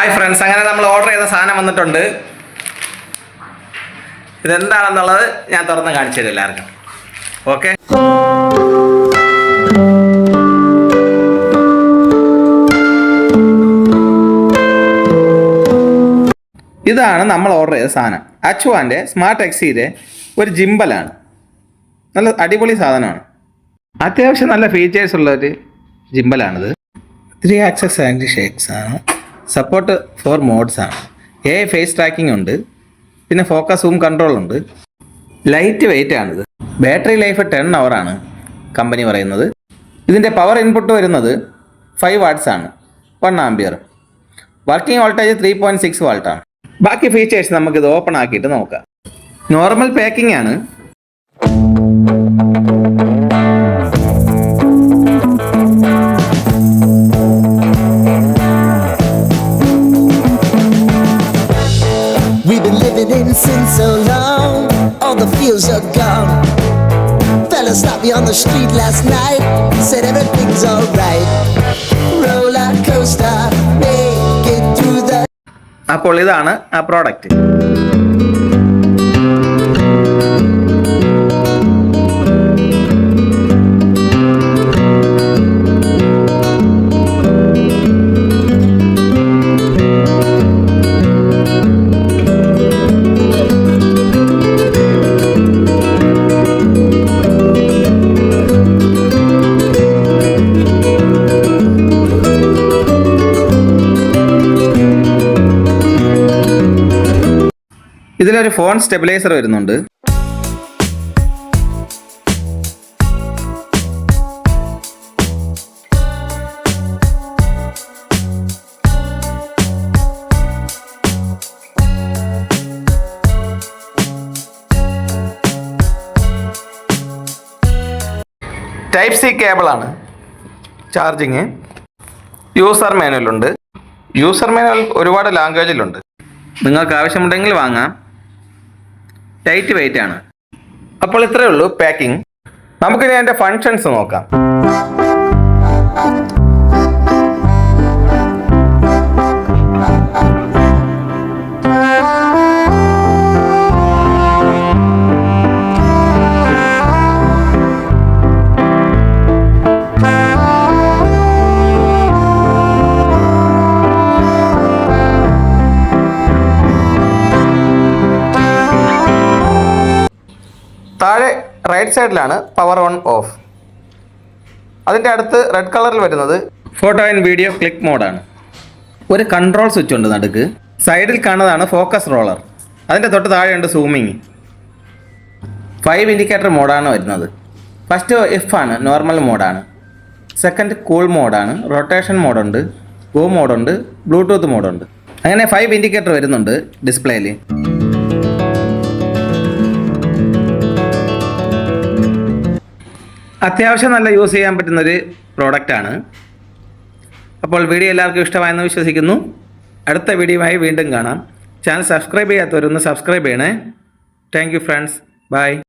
Hi friends അങ്ങനെ നമ്മൾ order ചെയ്ത സാധനം വന്നിട്ടുണ്ട്. ഇതെന്താണെന്നുള്ളത് ഞാൻ തുറന്ന് കാണിച്ചു തരും എല്ലാവർക്കും. ഓക്കെ ഇതാണ് നമ്മൾ ഓർഡർ ചെയ്ത സാധനം. അച്ചുവാന്റെ സ്മാർട്ട് എക്സിയുടെ ഒരു ജിമ്പലാണ് നല്ല അടിപൊളി സാധനമാണ്. അത്യാവശ്യം നല്ല ഫീച്ചേഴ്സ് ഉള്ള ഒരു ജിമ്പലാണിത് ത്രീ ആക്സസ് ആൻഡ് ഷേക്സ് ആണ്. സപ്പോർട്ട് ഫോർ മോഡ്സ് ആണ്. എ ഫേസ് ട്രാക്കിംഗ് ഉണ്ട് പിന്നെ ഫോക്കസ് സൂം കൺട്രോൾ ഉണ്ട്. ലൈറ്റ് വെയിറ്റ് ആണിത്. ബാറ്ററി ലൈഫ് ടെൻ ആണ് കമ്പനി പറയുന്നത്. ഇതിന്റെ പവർ ഇൻപുട്ട് വരുന്നത് ഫൈവ് വാട്ട്സ് ആണ് one ampere working voltage three point six വാൾട്ടാണ് ബാക്കി ഫീച്ചേഴ്സ് നമുക്കിത് ഓപ്പൺ ആക്കിയിട്ട് നോക്കാം. നോർമൽ പാക്കിംഗ് ആണ്. We've been living in sin so long, all the feels are gone. Fella stopped me on the street last night, said everything's alright. Roller coaster, make it through the അപ്പോൾ ഇതാണ് ആ product ഇതിലൊരു phone stabiliser വരുന്നുണ്ട്. Type C കേബിളാണ് charging user manual ഉണ്ട്. User manual ഒരുപാട് ലാംഗ്വേജിലുണ്ട് നിങ്ങൾക്ക് ആവശ്യമുണ്ടെങ്കിൽ വാങ്ങാം. ലൈറ്റ് വെയിറ്റ് ആണ്. അപ്പോൾ ഇത്രയേ ഉള്ളൂ പാക്കിംഗ് നമുക്കിനി അതിന്റെ ഫങ്ഷൻസ് നോക്കാം. റൈറ്റ് സൈഡിലാണ് പവർ ഓൺ ഓഫ്. അതിന്റെ അടുത്ത് റെഡ് കളറിൽ വരുന്നത് ഫോട്ടോ ആൻഡ് വീഡിയോ ക്ലിക്ക് മോഡാണ്. ഒരു കൺട്രോൾ സ്വിച്ച് ഉണ്ട് നടുക്ക്. സൈഡിൽ കാണുന്നതാണ് ഫോക്കസ് റോളർ. അതിന്റെ തൊട്ട് താഴെയുണ്ട് സൂമിങ്. ഫൈവ് ഇൻഡിക്കേറ്റർ മോഡാണ് വരുന്നത്. ഫസ്റ്റ് എഫ് ആണ് നോർമൽ മോഡാണ്. സെക്കൻഡ് കൂൾ മോഡാണ് റൊട്ടേഷൻ മോഡുണ്ട് ഗോ മോഡുണ്ട് ബ്ലൂടൂത്ത് മോഡുണ്ട്. അങ്ങനെ ഫൈവ് ഇൻഡിക്കേറ്റർ വരുന്നുണ്ട് ഡിസ്പ്ലേയിൽ. അത്യാവശ്യം നല്ല യൂസ് ചെയ്യാൻ പറ്റുന്നൊരു പ്രോഡക്റ്റാണ്. അപ്പോൾ വീഡിയോ എല്ലാവർക്കും ഇഷ്ടമായെന്ന് വിശ്വസിക്കുന്നു. അടുത്ത വീഡിയോയുമായി വീണ്ടും കാണാം. ചാനൽ സബ്സ്ക്രൈബ് ചെയ്യാത്തവരൊന്ന് സബ്സ്ക്രൈബ് ചെയ്യണേ. Thank you friends. ബൈ.